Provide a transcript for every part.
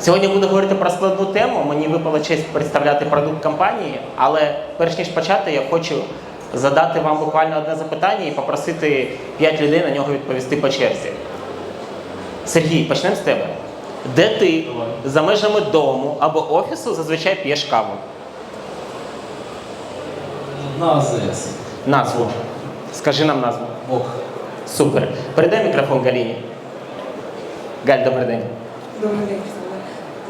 Сьогодні буду говорити про складну тему. Мені випала честь представляти продукт компанії, але перш ніж почати, я хочу задати вам буквально одне запитання і попросити 5 людей на нього відповісти по черзі. Сергій, почнемо з тебе. Де ти за межами дому або офісу зазвичай п'єш каву? На АЗС. Назву. Скажи нам назву. Ок. Супер. Передай мікрофон Галіні. Галь, добрий день. Добрий день.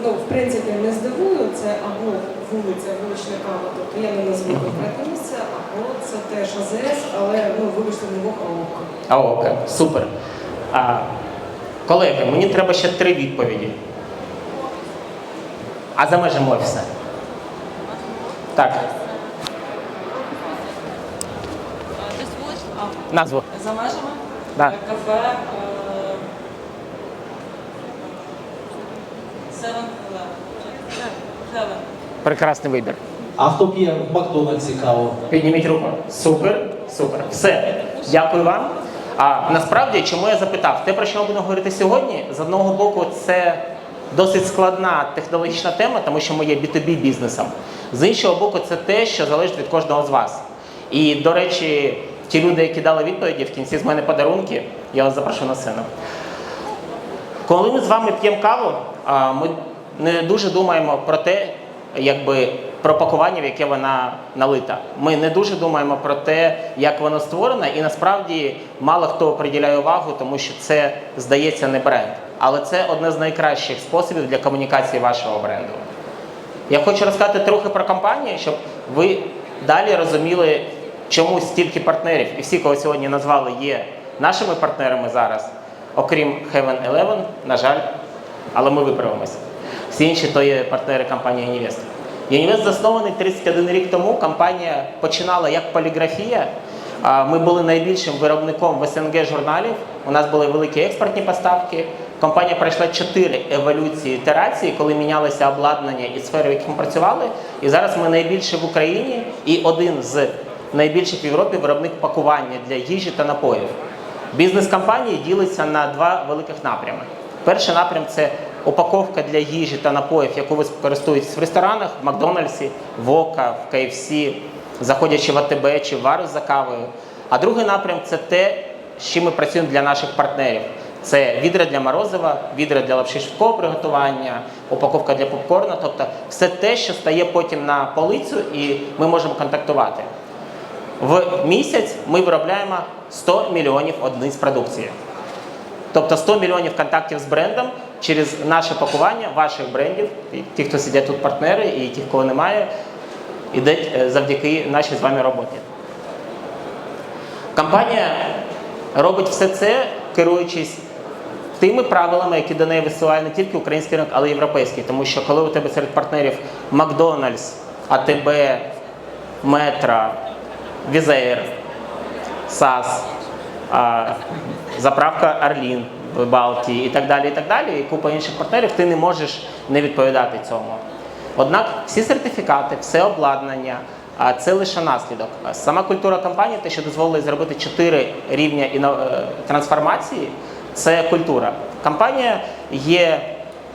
Ну, в принципі, не здивую, це або вулиця, вулична кава, тобто я не назву конкретне місце, або це теж АЗС, але ну, вибачте, не а око. А окей, супер. А, колеги, мені треба ще три відповіді. А за межами офісу? Так, Десь вулична, назву. за межами Да. Е, кафе Прекрасний вибір. А хто п'є в Макдональдсі каву? Підніміть руку. Супер, супер. Все. Дякую вам. А насправді, чому я запитав? Те, про що ми будемо говорити сьогодні, з одного боку, це досить складна технологічна тема, тому що ми є B2B бізнесом. З іншого боку, це те, що залежить від кожного з вас. І, до речі, ті люди, які дали відповіді, в кінці з мене подарунки, я вас запрошу на сцену. Коли ми з вами п'ємо каву, ми не дуже думаємо про те, якби про пакування, в яке вона налита. Ми не дуже думаємо про те, як воно створено, і насправді мало хто приділяє увагу, тому що це здається не бренд. Але це одне з найкращих способів для комунікації вашого бренду. Я хочу розказати трохи про компанію, щоб ви далі розуміли, чому стільки партнерів, і всі, кого сьогодні назвали, є нашими партнерами зараз, окрім Heaven Eleven, на жаль, але ми виправимося. Всі інші то є партнери компанії Univest. Univest заснований 31 рік тому. Компанія починала як поліграфія. Ми були найбільшим виробником в СНГ журналів. У нас були великі експортні поставки. Компанія пройшла чотири еволюції ітерації, коли мінялося обладнання і сфери, в яких ми працювали. І зараз ми найбільші в Україні і один з найбільших в Європі виробник пакування для їжі та напоїв. Бізнес компанії ділиться на два великих напрями. Перший напрям це упаковка для їжі та напоїв, яку ви користуєтесь в ресторанах, в Макдональдсі, в Ока, в KFC, заходячи в АТБ чи в Варус за кавою. А другий напрям це те, з чим ми працюємо для наших партнерів. Це відра для морозива, відра для лапши швидкого приготування, упаковка для попкорну, тобто все те, що стає потім на полицю, і ми можемо контактувати. В місяць ми виробляємо 100 мільйонів одиниць продукції. Тобто 100 мільйонів контактів з брендом через наше пакування ваших брендів, ті, хто сидять тут партнери, і ті, кого немає, іде завдяки нашій з вами роботі. Компанія робить все це, керуючись тими правилами, які до неї висуває не тільки український ринок, але й європейський. Тому що коли у тебе серед партнерів Макдональдс, АТБ, Метро, Візеєр, САС, заправка Арлін в Балтії і так далі, і так далі, і купа інших партнерів, ти не можеш не відповідати цьому. Однак всі сертифікати, все обладнання, це лише наслідок. Сама культура компанії, те, що дозволило зробити чотири рівня е, трансформації, це культура. Компанія є,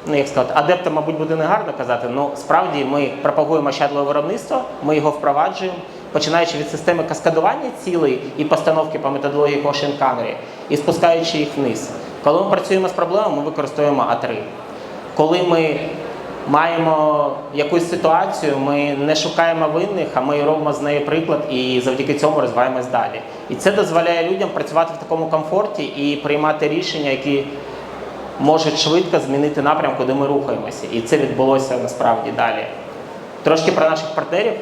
ну як сказати, адептом, мабуть, буде негарно казати, але справді ми пропагуємо щадливе виробництво, ми його впроваджуємо, починаючи від системи каскадування цілей і постановки по методології Caution Canary, і спускаючи їх вниз. Коли ми працюємо з проблемами, ми використовуємо А3. Коли ми маємо якусь ситуацію, ми не шукаємо винних, а ми робимо з неї приклад і завдяки цьому розвиваємось далі. І це дозволяє людям працювати в такому комфорті і приймати рішення, які можуть швидко змінити напрям, куди ми рухаємося. І це відбулося насправді далі. Трошки про наших партнерів.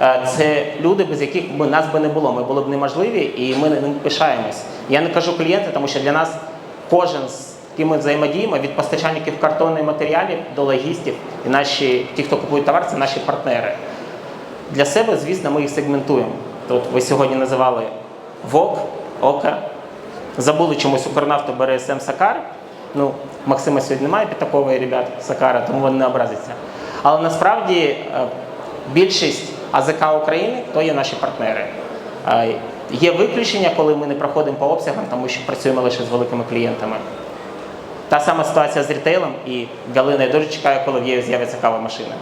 Е, Це люди, без яких би нас би не було. Ми були б неможливі і ми ним пишаємось. Я не кажу клієнти, тому що для нас кожен з ким ми взаємодіємо, від постачальників картонних матеріалів до логістів, і наші, ті, хто купують товар, це наші партнери. Для себе, звісно, ми їх сегментуємо. Тут ви сьогодні називали ВОК, ОКА. Забули чомусь Укрнафту СМ Сакар. Ну, Максима сьогодні немає підтакової ребят Сакара, тому він не образиться. Але насправді е, більшість АЗК України то є наші партнери. Е, Є виключення, коли ми не проходимо по обсягам, тому що працюємо лише з великими клієнтами. Та сама ситуація з рітейлом і Галина, я дуже чекаю, коли в Єві з'явиться кава машина.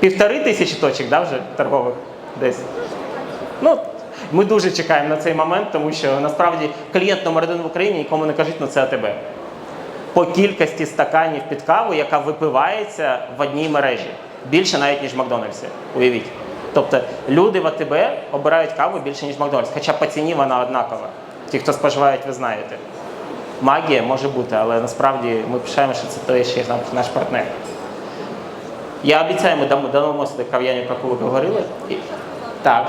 Півтори тисячі точок, да, вже торгових десь. Ну, ми дуже чекаємо на цей момент, тому що насправді клієнт номер один в Україні нікому не кажуть, ну це АТБ. По кількості стаканів під каву, яка випивається в одній мережі. Більше навіть, ніж в Макдональдсі. Уявіть. Тобто люди в АТБ обирають каву більше, ніж Макдональдс. Хоча по ціні вона однакова. Ті, хто споживають, ви знаєте. Магія може бути, але насправді ми пишаємо, що це той ще наш- партнер. Я обіцяю, ми дамо дамо сюди кав'яню, про яку ви говорили. І- Так.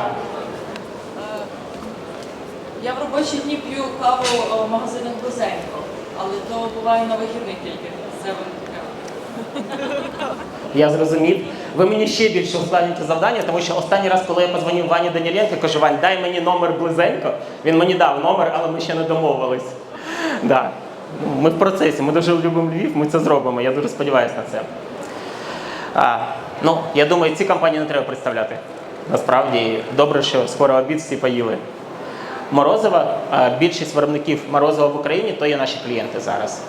Я в робочі дні п'ю каву е, в магазинах Близенько, але то буває на вихідних тільки. Це. Я зрозумів. Ви мені ще більше ускладнюєте завдання, тому що останній раз, коли я позвонив Вані Даніленко, кажу, Вань, дай мені номер близенько. Він мені дав номер, але ми ще не домовились. Да. Ми в процесі, ми дуже любимо Львів, ми це зробимо. Я дуже сподіваюся на це. А, ну, я думаю, ці компанії не треба представляти. Насправді, добре, що скоро обід всі поїли. Морозова, більшість виробників морозива в Україні то є наші клієнти зараз.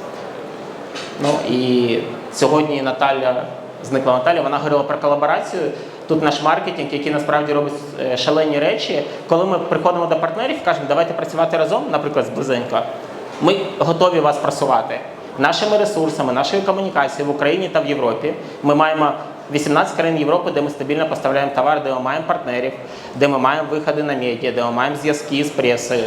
Ну і сьогодні Наталя зникла Наталя, вона говорила про колаборацію. Тут наш маркетинг, який насправді робить е, шалені речі. Коли ми приходимо до партнерів, кажемо, давайте працювати разом, наприклад, з Близенько, ми готові вас просувати. Нашими ресурсами, нашою комунікацією в Україні та в Європі ми маємо 18 країн Європи, де ми стабільно поставляємо товар, де ми маємо партнерів, де ми маємо виходи на медіа, де ми маємо зв'язки з пресою.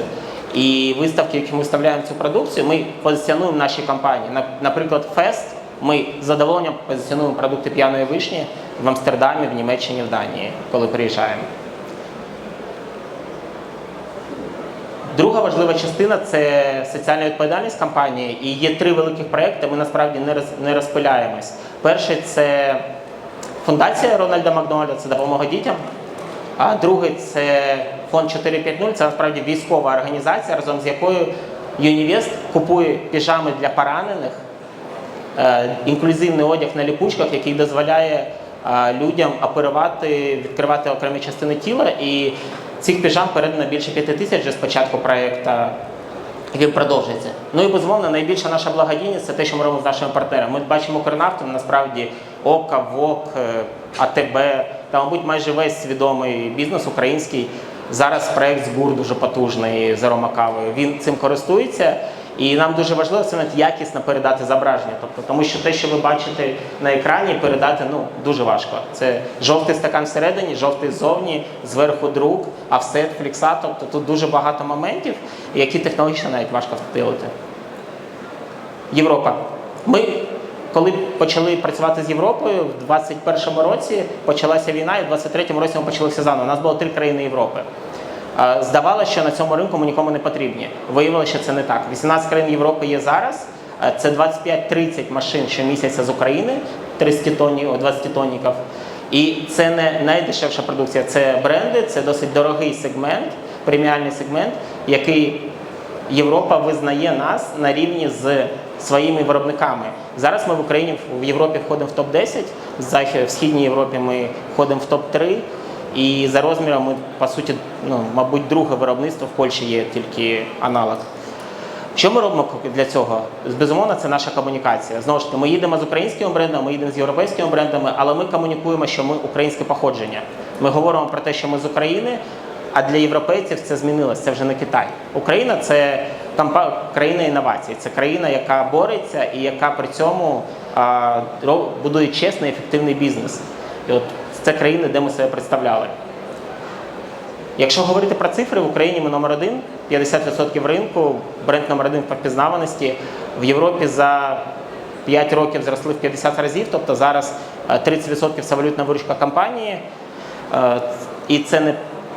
І виставки, які ми вставляємо цю продукцію, ми позиціонуємо наші компанії. Наприклад, Фест. Ми з задоволенням позиціонуємо продукти п'яної вишні в Амстердамі, в Німеччині, в Данії, коли приїжджаємо. Друга важлива частина це соціальна відповідальність компанії. І є три великих проекти. Ми насправді не роз, не розпиляємось. Перший це фундація Рональда Макдональда, це допомога дітям. А другий це фонд 450, це насправді військова організація, разом з якою Юнівест купує піжами для поранених, інклюзивний одяг на ліпучках, який дозволяє е, людям оперувати, відкривати окремі частини тіла. І цих піжам передано більше п'яти тисяч вже з початку проєкту, який продовжується. Ну і безумовно, найбільша наша благодійність це те, що ми робимо з нашими партнерами. Ми бачимо Укрнафту, насправді ОКА, ВОК, е, АТБ та, мабуть, майже весь свідомий бізнес український. Зараз проект збур дуже потужний з аромакавою. Він цим користується. І нам дуже важливо це навіть якісно передати зображення. Тобто, тому що те, що ви бачите на екрані, передати ну дуже важко. Це жовтий стакан всередині, жовтий ззовні, зверху друк, офсет, флікса. Тобто тут дуже багато моментів, які технологічно навіть важко втілити. Європа. Ми, коли почали працювати з Європою, в 21-му році почалася війна, і в 23-му році ми почали все заново. У нас було три країни Європи. Е, Здавалося, що на цьому ринку ми нікому не потрібні. Виявилося, що це не так. 18 країн Європи є зараз. Е, Це 25-30 машин щомісяця з України, 30 тоннів, 20 тонніків. І це не найдешевша продукція, це бренди, це досить дорогий сегмент, преміальний сегмент, який Європа визнає нас на рівні з своїми виробниками. Зараз ми в Україні в Європі входимо в топ-10, в захід- східній Європі ми входимо в топ-3. І за розміром ми, по суті, ну, мабуть, друге виробництво в Польщі є тільки аналог. Що ми робимо для цього? Безумовно, це наша комунікація. Знову ж таки, ми їдемо з українськими брендами, ми їдемо з європейськими брендами, але ми комунікуємо, що ми українське походження. Ми говоримо про те, що ми з України, а для європейців це змінилось. Це вже не Китай. Україна це кампа- країна інновацій, це країна, яка бореться і яка при цьому а, будує чесний, ефективний бізнес. І от це країни, де ми себе представляли. Якщо говорити про цифри, в Україні ми номер один, 50% ринку, бренд номер один по впізнаваності. В Європі за 5 років зросли в 50 разів, тобто зараз е, 30% це валютна виручка компанії. Е, І це не,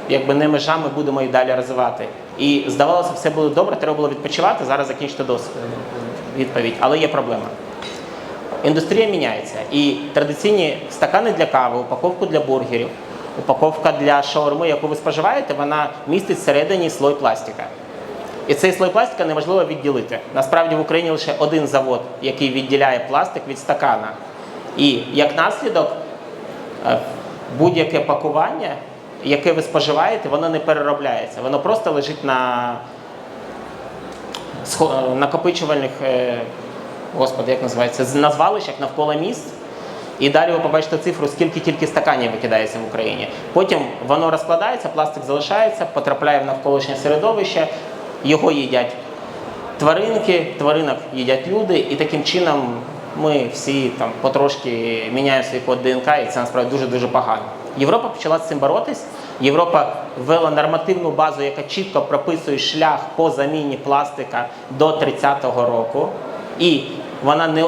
якби не межа, ми будемо і далі розвивати. І здавалося, все було добре, треба було відпочивати, зараз закінчити дос- відповідь. Але є проблема. Індустрія міняється. І традиційні стакани для кави, упаковку для бургерів, упаковка для шаурми, яку ви споживаєте, вона містить всередині слой пластика. І цей слой пластика неможливо відділити. Насправді в Україні лише один завод, який відділяє пластик від стакана. І як наслідок, е, будь-яке пакування, яке ви споживаєте, воно не переробляється. Воно просто лежить на накопичувальних, е, господи, як називається, на звалищах навколо міст. І далі ви побачите цифру, скільки тільки стаканів викидається в Україні. Потім воно розкладається, пластик залишається, потрапляє в навколишнє середовище, його їдять тваринки, тваринок їдять люди, і таким чином ми всі там потрошки міняємо свій код ДНК, і це насправді дуже дуже погано. Європа почала з цим боротись. Європа ввела нормативну базу, яка чітко прописує шлях по заміні пластика до 30-го року. І вона не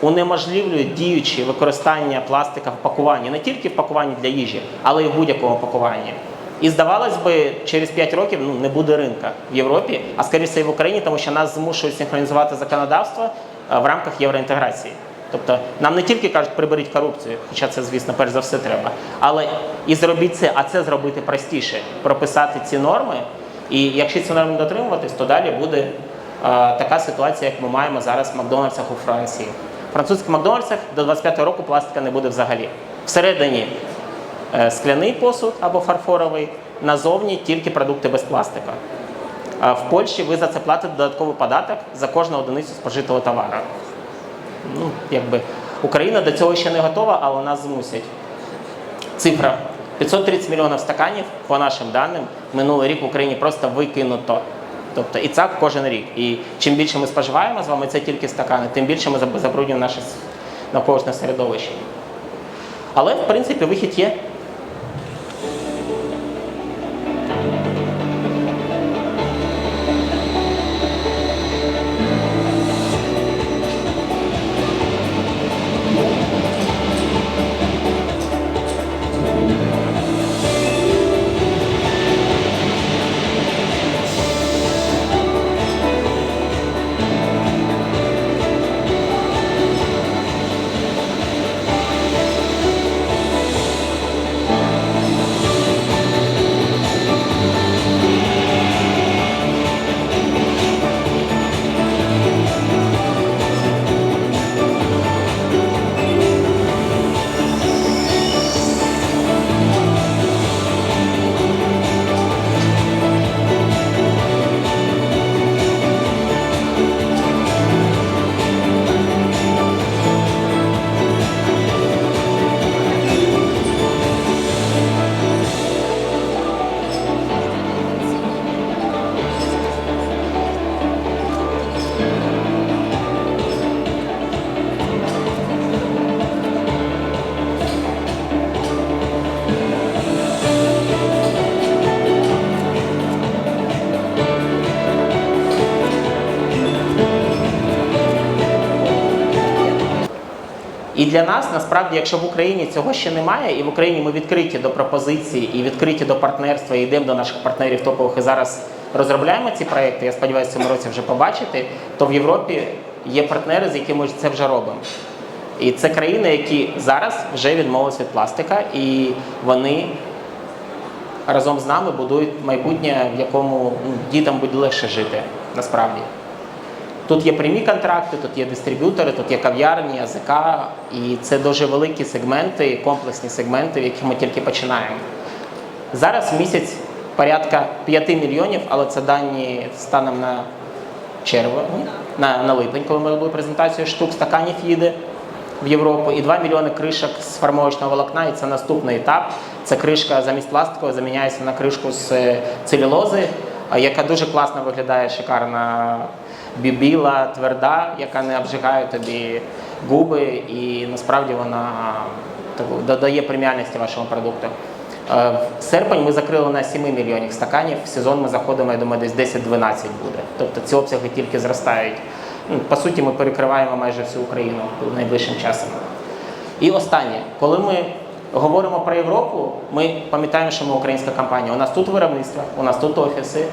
унеможливлює діючі використання пластика в пакуванні, не тільки в пакуванні для їжі, але й в будь-якому пакуванні. І здавалось би, через 5 років ну, не буде ринка в Європі, а скоріше і в Україні, тому що нас змушують синхронізувати законодавство е, в рамках євроінтеграції. Тобто нам не тільки кажуть, приберіть корупцію, хоча це, звісно, перш за все треба, але і зробіть це, а це зробити простіше, прописати ці норми. І якщо ці норми дотримуватись, то далі буде така ситуація, як ми маємо зараз в Макдональдсах у Франції. В французьких Макдональдсах до 25-го року пластика не буде взагалі. Всередині е, скляний посуд або фарфоровий, назовні тільки продукти без пластика. В Польщі ви за це платите додатковий податок за кожну одиницю спожитого товару. Ну, якби Україна до цього ще не готова, але нас змусять. Цифра 530 мільйонів стаканів, по нашим даним, минулий рік в Україні просто викинуто. Тобто і це кожен рік. І чим більше ми споживаємо з вами, це тільки стакани, тим більше ми забруднюємо наше навколишнє середовище. Але, в принципі, вихід є. І для нас насправді, якщо в Україні цього ще немає, і в Україні ми відкриті до пропозицій і відкриті до партнерства, і йдемо до наших партнерів топових і зараз розробляємо ці проекти. Я сподіваюся, цьому році вже побачити, то в Європі є партнери, з якими це вже робимо. І це країни, які зараз вже відмовились від пластика, і вони разом з нами будують майбутнє, в якому ну, дітям буде легше жити насправді. Тут є прямі контракти, тут є дистриб'ютори, тут є кав'ярні, АЗК, і це дуже великі сегменти, комплексні сегменти, в яких ми тільки починаємо. Зараз місяць порядка 5 мільйонів, але це дані станом на червень, на, на липень, коли ми робили презентацію, штук стаканів їде в Європу, і 2 мільйони кришок з формовочного волокна, і це наступний етап. Це кришка замість пластикової заміняється на кришку з е, целюлози, яка дуже класно виглядає, шикарна біла, тверда, яка не обжигає тобі губи, і насправді вона додає преміальності вашому продукту. Е, В серпень ми закрили на 7 мільйонів стаканів. В сезон ми заходимо, я думаю, десь 10-12 буде. Тобто ці обсяги тільки зростають. Ну, По суті, ми перекриваємо майже всю Україну найближчим часом. І останнє, коли ми говоримо про Європу, ми пам'ятаємо, що ми українська компанія. У нас тут виробництво, у нас тут офіси.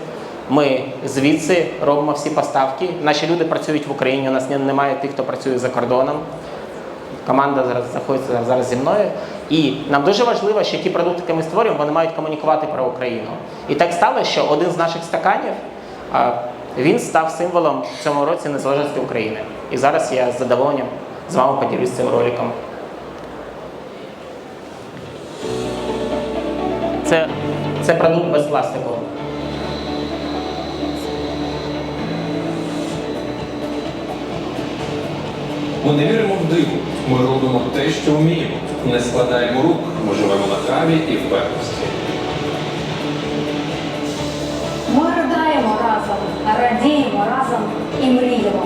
Ми звідси робимо всі поставки. Наші люди працюють в Україні. У нас немає тих, хто працює за кордоном. Команда зараз знаходиться зараз зі мною. І нам дуже важливо, що ті продукти, які ми створюємо, вони мають комунікувати про Україну. І так сталося, що один з наших стаканів він став символом в цьому році незалежності України. І зараз я з задоволенням з вами поділюсь цим роликом. Це, це продукт без пластику. Ми не віримо в диво. Ми робимо те, що вміємо. Не складаємо рук. Ми живемо на каві і впевненості. Ми riдаємо разом, радіємо разом і мріємо.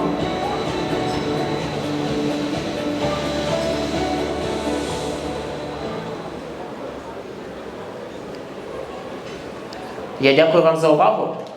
Я дякую вам за увагу.